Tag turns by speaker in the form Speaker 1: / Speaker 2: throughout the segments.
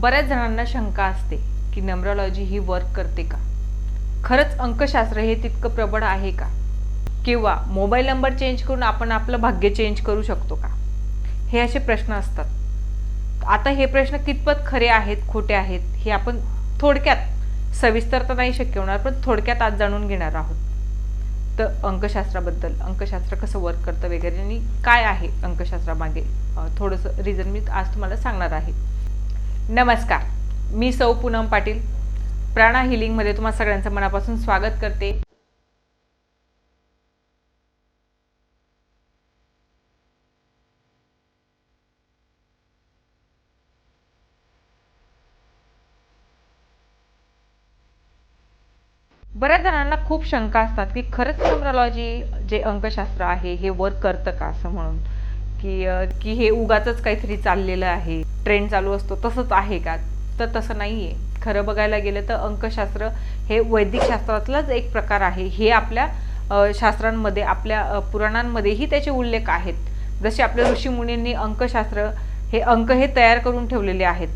Speaker 1: बऱ्याच जणांना शंका असते की नम्रॉलॉजी ही वर्क करते का? खरंच अंकशास्त्र हे तितकं प्रबळ आहे का? किंवा मोबाईल नंबर चेंज करून आपण आपलं भाग्य चेंज करू शकतो का? हे असे प्रश्न असतात. आता हे प्रश्न कितपत खरे आहेत खोटे आहेत हे आपण थोडक्यात सविस्तर तर नाही शक्य होणार पण थोडक्यात आज जाणून घेणार आहोत. तर अंकशास्त्राबद्दल अंकशास्त्र कसं वर्क करतं वगैरे आणि काय आहे अंकशास्त्रामागे? थोडंसं रिझन मी आज तुम्हाला सांगणार आहे. नमस्कार. मी सौ पूनम पाटील. प्राणा हिलिंगमध्ये तुम्हा सगळ्यांचं मनापासून स्वागत करते. बऱ्याच जणांना खूप शंका असतात की खरंच न्यूमरॉलॉजी जे अंकशास्त्र आहे हे वर्क करतं का असं म्हणून? की की हे उगाच काहीतरी चाललेलं आहे. ट्रेंड चालू असतो तसंच आहे का? तर तसं नाही आहे खरं बघायला गेलं तर अंकशास्त्र हे वैदिक शास्त्रातलाच एक प्रकार आहे. हे आपल्या शास्त्रांमध्ये आपल्या पुराणांमध्येही त्याचे उल्लेख आहेत. जसे आपल्या ऋषीमुनींनी अंकशास्त्र हे अंक हे तयार करून ठेवलेले आहेत.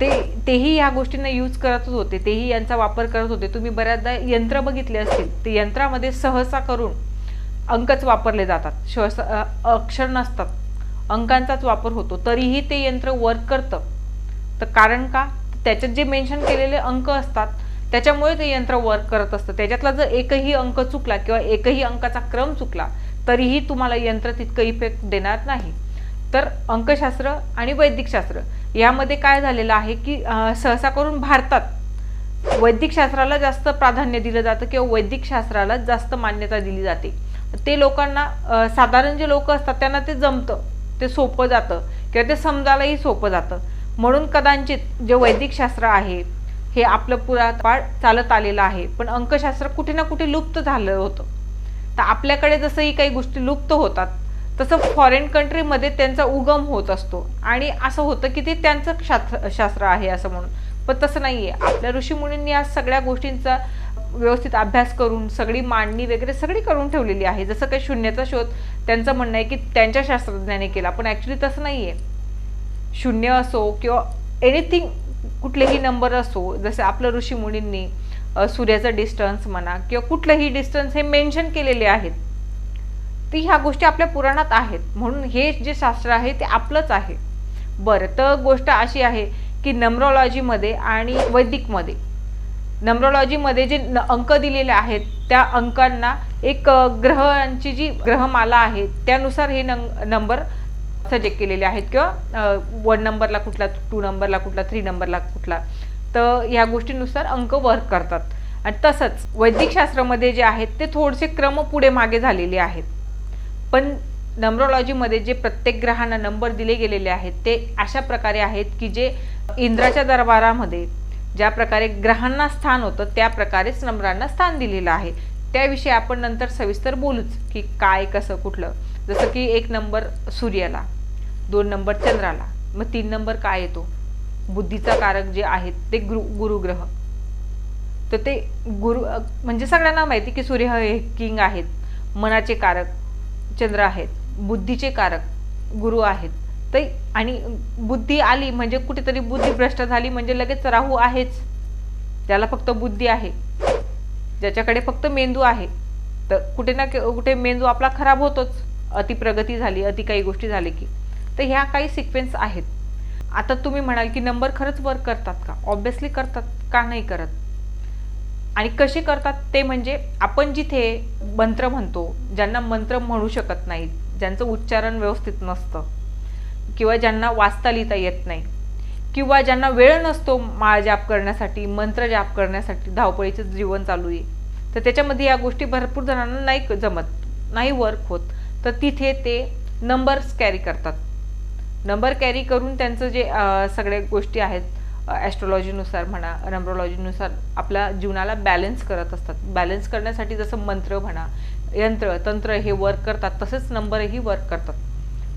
Speaker 1: ते तेही ह्या गोष्टींना यूज करतच होते. तेही यांचा वापर करत होते. तुम्ही बऱ्याचदा यंत्र बघितले असतील. ते यंत्रामध्ये सहसा करून अंकच वापरले जातात. सहसा अक्षर नसतात. अंकांचाच वापर होतो. तरीही ते यंत्र वर्क करतं. तर कारण का? त्याच्यात जे मेन्शन केलेले अंक असतात त्याच्यामुळे ते यंत्र वर्क करत असतं. त्याच्यातला जर एकही अंक चुकला किंवा एकही अंकाचा क्रम चुकला तरीही तुम्हाला यंत्र तितकं इफेक्ट देणार नाही. तर अंकशास्त्र आणि वैदिकशास्त्र यामध्ये काय झालेलं आहे की सहसा करून भारतात वैदिकशास्त्राला जास्त प्राधान्य दिलं जातं किंवा वैदिकशास्त्राला जास्त मान्यता दिली जाते. ते लोकांना साधारण जे लोक असतात त्यांना ते जमतं ते सोपं जातं किंवा ते समजायलाही सोपं जातं. म्हणून कदाचित जे वैदिक शास्त्र आहे हे आपलं पुरापार चालत आलेलं आहे पण अंकशास्त्र कुठे ना कुठे लुप्त झालं होतं. तर आपल्याकडे जसंही काही गोष्टी लुप्त होतात तसं फॉरेन कंट्रीमध्ये त्यांचा उगम होत असतो. आणि असं होतं की ते त्यांचं शास्त्र शास्त्र आहे असं म्हणून. पण तसं नाही आहे आपल्या ऋषीमुनींनी या सगळ्या गोष्टींचा व्यवस्थित अभ्यास करून सगळी मांडणी वगैरे सगळी करून ठेवलेली आहे. जसं काही शून्याचा शोध त्यांचं म्हणणं आहे की त्यांच्या शास्त्रज्ञाने केला पण ॲक्च्युली तसं नाही आहे शून्य असो किंवा एनिथिंग कुठलेही नंबर असो जसं आपलं ऋषीमुनींनी सूर्याचं डिस्टन्स म्हणा किंवा कुठलंही डिस्टन्स हे मेन्शन केलेले आहेत. ती ह्या गोष्टी आपल्या पुराणात आहेत. म्हणून हे जे शास्त्र आहे ते आपलंच आहे. बरं तर गोष्ट अशी आहे की नम्रॉलॉजीमध्ये आणि वैदिकमध्ये नम्रोलॉजीमध्ये जे अंक दिलेले आहेत त्या अंकांना एक ग्रहांची जी ग्रहमाला आहे त्यानुसार हे नंग नंबर सजेक्ट केलेले आहेत किंवा वन नंबरला कुठला टू नंबरला कुठला थ्री नंबरला कुठला. तर ह्या गोष्टीनुसार अंक वर्क करतात. आणि तसंच वैदिक शास्त्रामध्ये जे आहेत ते थोडेसे क्रम पुढे मागे झालेले आहेत. पण नम्रोलॉजीमध्ये जे प्रत्येक ग्रहांना नंबर दिले गेलेले आहेत ते अशा प्रकारे आहेत की जे इंद्राच्या दरबारामध्ये ज्या प्रकारे ग्रहांना स्थान होतं त्या प्रकारेच नंबरांना स्थान दिलेलं आहे. त्याविषयी आपण नंतर सविस्तर बोलूच की काय कसं कुठलं. जसं की एक नंबर सूर्याला दोन नंबर चंद्राला मग तीन नंबर काय येतो? बुद्धीचा कारक जे आहेत ते गुरु गुरुग्रह तर ते गुरु म्हणजे सगळ्यांना माहिती की सूर्य हे किंग आहेत मनाचे कारक चंद्र आहेत बुद्धीचे कारक गुरु आहेत. तर आणि बुद्धी आली म्हणजे कुठेतरी बुद्धी भ्रष्ट झाली म्हणजे लगेच राहू आहेच. त्याला फक्त बुद्धी आहे. ज्याच्याकडे फक्त मेंदू आहे. तर कुठे ना कुठे मेंदू आपला खराब होतोच. अति प्रगती झाली अति काही गोष्टी झाली की. तर ह्या काही सिक्वेन्स आहेत. आता तुम्ही म्हणाल की नंबर खरंच वर्क करतात का? ऑब्विसली करतात का नाही करत? आणि कसे करतात? ते म्हणजे आपण जिथे मंत्र म्हणतो ज्यांना मंत्र म्हणू शकत नाहीत ज्यांचं उच्चारण व्यवस्थित नसतं किंवा ज्यांना वाचता लिहिता येत नाही किंवा ज्यांना वेळ नसतो माळ जाप करण्यासाठी मंत्र जाप करण्यासाठी धावपळीचं जीवन चालू आहे तर त्याच्यामध्ये या गोष्टी भरपूर जणांना नाही जमत नाही वर्क होत. तर तिथे ते नंबर्स कॅरी करतात. नंबर कॅरी करून त्यांचं जे सगळ्या गोष्टी आहेत ॲस्ट्रॉलॉजीनुसार म्हणा नंबरॉलॉजीनुसार आपल्या जीवनाला बॅलन्स करत असतात. बॅलन्स करण्यासाठी जसं मंत्र म्हणा यंत्र तंत्र हे वर्क करतात तसेच नंबरही वर्क करतात.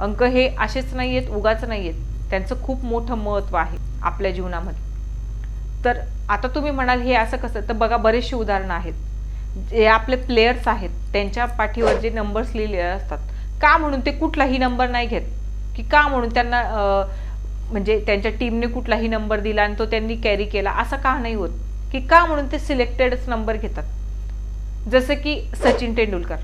Speaker 1: अंक हे असेच नाही आहेत उगाच नाही आहेत त्यांचं खूप मोठं महत्त्व आहे आपल्या जीवनामध्ये. तर आता तुम्ही म्हणाल हे असं कसं? तर बघा बरेचसे उदाहरणं आहेत. जे आपले प्लेयर्स आहेत त्यांच्या पाठीवर जे नंबर्स लिहिलेले असतात. का म्हणून ते कुठलाही नंबर नाही घेत? की का म्हणून त्यांना म्हणजे त्यांच्या टीमने कुठलाही नंबर दिला आणि तो त्यांनी कॅरी केला? असं का नाही होत? की का म्हणून ते सिलेक्टेडच नंबर घेतात? जसं की सचिन तेंडुलकर.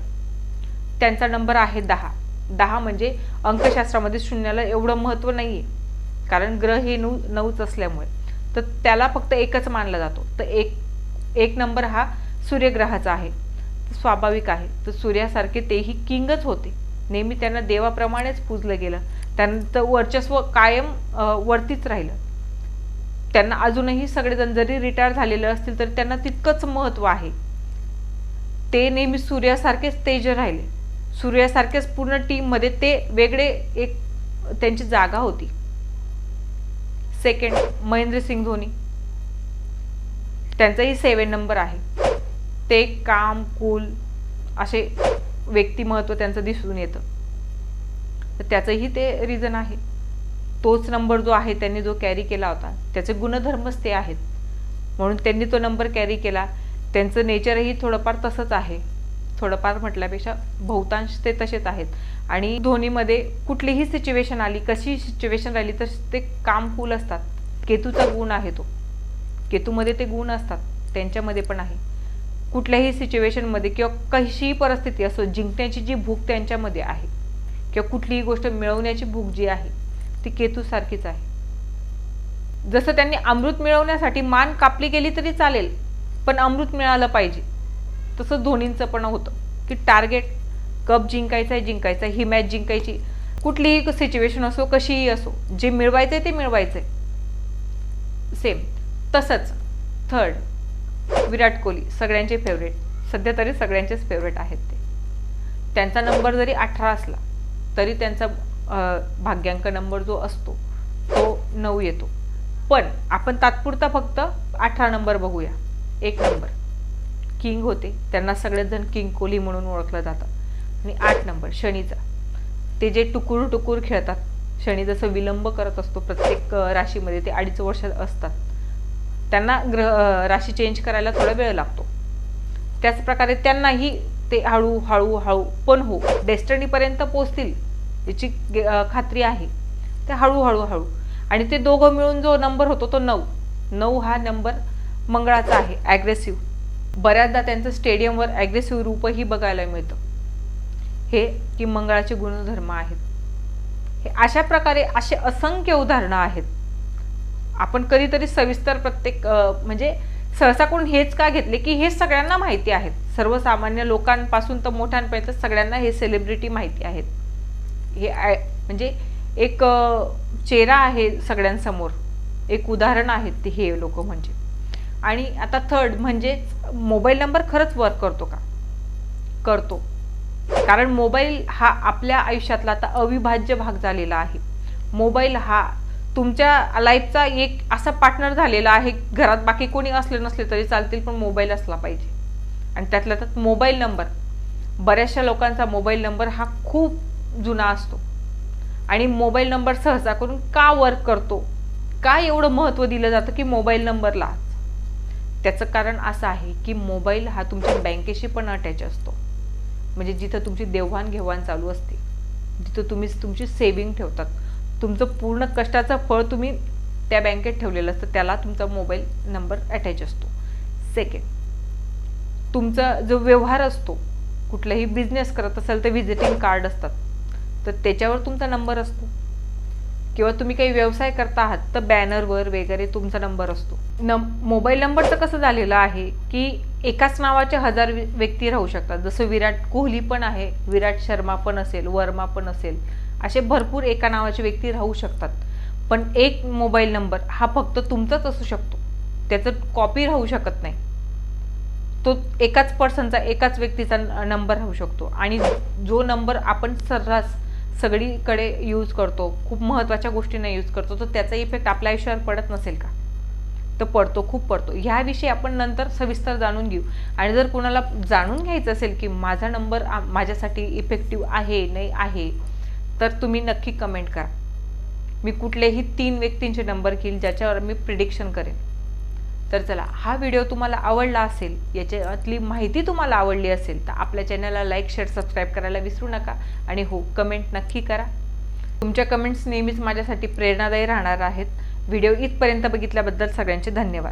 Speaker 1: त्यांचा नंबर आहे दहा. दहा म्हणजे अंकशास्त्रामध्ये शून्याला एवढं महत्त्व नाही आहे कारण ग्रह हे नऊ नऊच असल्यामुळे. तर त्याला फक्त एकच मानला जातो. तर एक एक नंबर हा सूर्यग्रहाचा आहे. स्वाभाविक आहे. तर सूर्यासारखे तेही किंगच होते. नेहमी त्यांना देवाप्रमाणेच पूजलं गेलं. त्यांचं वर्चस्व कायम वरतीच राहिलं. त्यांना अजूनही सगळेजण जरी रिटायर झालेले असतील तर त्यांना तितकंच महत्त्व आहे. ते नेहमी सूर्यासारखेच तेज राहिले. सूर्यासारख्याच पूर्ण टीममध्ये ते वेगळे एक त्यांची जागा होती. सेकंड महेंद्रसिंग धोनी. त्यांचाही सेवन नंबर आहे. ते काम कुल असे व्यक्तिमत्व त्यांचं दिसून येतं. तर त्याचंही ते रिझन आहे. तोच नंबर जो आहे त्यांनी जो कॅरी केला होता त्याचे गुणधर्मच ते आहेत. म्हणून त्यांनी तो नंबर कॅरी केला. त्यांचं नेचरही थोडंफार तसंच आहे. थोडंफार म्हटल्यापेक्षा बहुतांश ते तसेच आहेत. आणि धोनीमध्ये कुठलीही सिच्युएशन आली कशी सिच्युएशन राहिली तर ते काम कूल असतात. केतूचा गुण आहे तो. केतूमध्ये ते गुण असतात. त्यांच्यामध्ये पण आहे. कुठल्याही सिच्युएशनमध्ये किंवा कशीही परिस्थिती असो जिंकण्याची जी भूक त्यांच्यामध्ये आहे किंवा कुठलीही गोष्ट मिळवण्याची भूक जी आहे ती केतूसारखीच आहे. जसं त्यांनी अमृत मिळवण्यासाठी मान कापली गेली तरी चालेल पण अमृत मिळालं पाहिजे. तसं धोनींचं पण होतं. की टार्गेट कप जिंकायचं आहे जिंकायचं आहे ही मॅच जिंकायची. कुठलीही सिच्युएशन असो कशीही असो जे मिळवायचं आहे ते मिळवायचं आहे सेम तसंच थर्ड विराट कोहली सगळ्यांचे फेवरेट सध्या तरी सगळ्यांचेच फेवरेट आहेत ते. त्यांचा नंबर जरी अठरा असला तरी त्यांचा भाग्यांक नंबर जो असतो तो नऊ येतो. पण आपण तात्पुरता फक्त अठरा नंबर बघूया. एक नंबर किंग होते. त्यांना सगळेच जण किंग कोहली म्हणून ओळखलं जातं. आणि आठ नंबर शनीचा. ते जे टुकूर टुकूर खेळतात शनी जसं विलंब करत असतो प्रत्येक राशीमध्ये ते अडीच वर्ष असतात. त्यांना ग्रह राशी चेंज करायला थोडा वेळ लागतो. त्याचप्रकारे त्यांनाही ते हळू हळू हळू पण हो डेस्टनीपर्यंत पोचतील याची खात्री आहे. ते हळूहळू हळू आणि ते दोघं मिळून जो नंबर होतो तो नऊ. नऊ हा नंबर मंगळाचा आहे ॲग्रेसिव्ह बऱ्याचदा त्यांचं स्टेडियमवर ॲग्रेसिव्ह रूपही बघायला मिळतं. हे की मंगळाचे गुणधर्म आहेत. हे अशा प्रकारे असे असंख्य उदाहरणं आहेत. आपण कधीतरी सविस्तर प्रत्येक म्हणजे सहसा कोण हेच का घेतले की हे सगळ्यांना माहिती आहेत. सर्वसामान्य लोकांपासून तर मोठ्यांपर्यंत सगळ्यांना हे सेलिब्रिटी माहिती आहेत. हे म्हणजे एक चेहरा आहे सगळ्यांसमोर. एक उदाहरण आहेत ते हे लोक म्हणजे. आणि आता थर्ड म्हणजे मोबाईल नंबर खरंच वर्क करतो का? करतो. कारण मोबाईल हा आपल्या आयुष्यातला आता अविभाज्य भाग झालेला आहे. मोबाईल हा तुमच्या लाईफचा एक असा पार्टनर झालेला आहे घरात बाकी कोणी असले नसले तरी चालतील पण मोबाईल असला पाहिजे. आणि त्यातल्या त्यात मोबाईल नंबर बऱ्याचशा लोकांचा मोबाईल नंबर हा खूप जुना असतो. आणि मोबाईल नंबर सहसा करून का वर्क करतो? का एवढं महत्त्व दिलं जातं की मोबाईल नंबरला त्याचं कारण असं आहे की मोबाईल हा तुमच्या बँकेशी पण अटॅच असतो. म्हणजे जिथं तुमची देवाणघेवाण चालू असते जिथं तुम्ही तुमची सेविंग ठेवतात. तुमचं पूर्ण कष्टाचं फळ तुम्ही त्या बँकेत ठेवलेलं असतं त्याला तुमचा मोबाईल नंबर अटॅच असतो. सेकंड तुमचा जो व्यवहार असतो कुठलाही बिझनेस करत असेल तर व्हिजिटिंग कार्ड असतात. तर त्याच्यावर तुमचा नंबर असतो. किंवा तुम्ही काही व्यवसाय करता आहात तर बॅनरवर वगैरे तुमचा नंबर असतो. न मोबाईल नंबरचं कसं झालेलं आहे की एकाच नावाचे हजार व्यक्ती राहू शकतात. जसं विराट कोहली पण आहे विराट शर्मा पण असेल वर्मा पण असेल असे भरपूर एका नावाचे व्यक्ती राहू शकतात. पण एक मोबाईल नंबर हा फक्त तुमचाच असू शकतो. त्याचं कॉपी राहू शकत नाही. तो एकाच पर्सनचा एकाच व्यक्तीचा नंबर राहू शकतो. आणि जो नंबर आपण सर्रास सगळीकडे यूज करतो. खूप महत्त्वाच्या गोष्टींना यूज करतो. तर त्याचा इफेक्ट आपल्या आयुष्यावर पडत नसेल का? तर पडतो खूप पडतो. ह्याविषयी आपण नंतर सविस्तर जाणून घेऊ. आणि जर कोणाला जाणून घ्यायचं असेल की माझा नंबर माझ्यासाठी इफेक्टिव्ह आहे नाही आहे तर तुम्ही नक्की कमेंट करा. मी कुठलेही तीन व्यक्तींचे नंबर घेईल ज्याच्यावर मी प्रिडिक्शन करेन. तर चला हा व्हिडिओ तुम्हाला आवडला असेल याच्यातली माहिती तुम्हाला आवडली असेल तर आपल्या चॅनलला लाईक शेअर सबस्क्राईब करायला विसरू नका. आणि हो कमेंट नक्की करा. तुमच्या कमेंट्स नेहमीच माझ्यासाठी प्रेरणादायी राहणार आहेत. व्हिडिओ इथपर्यंत बघितल्याबद्दल सगळ्यांचे धन्यवाद.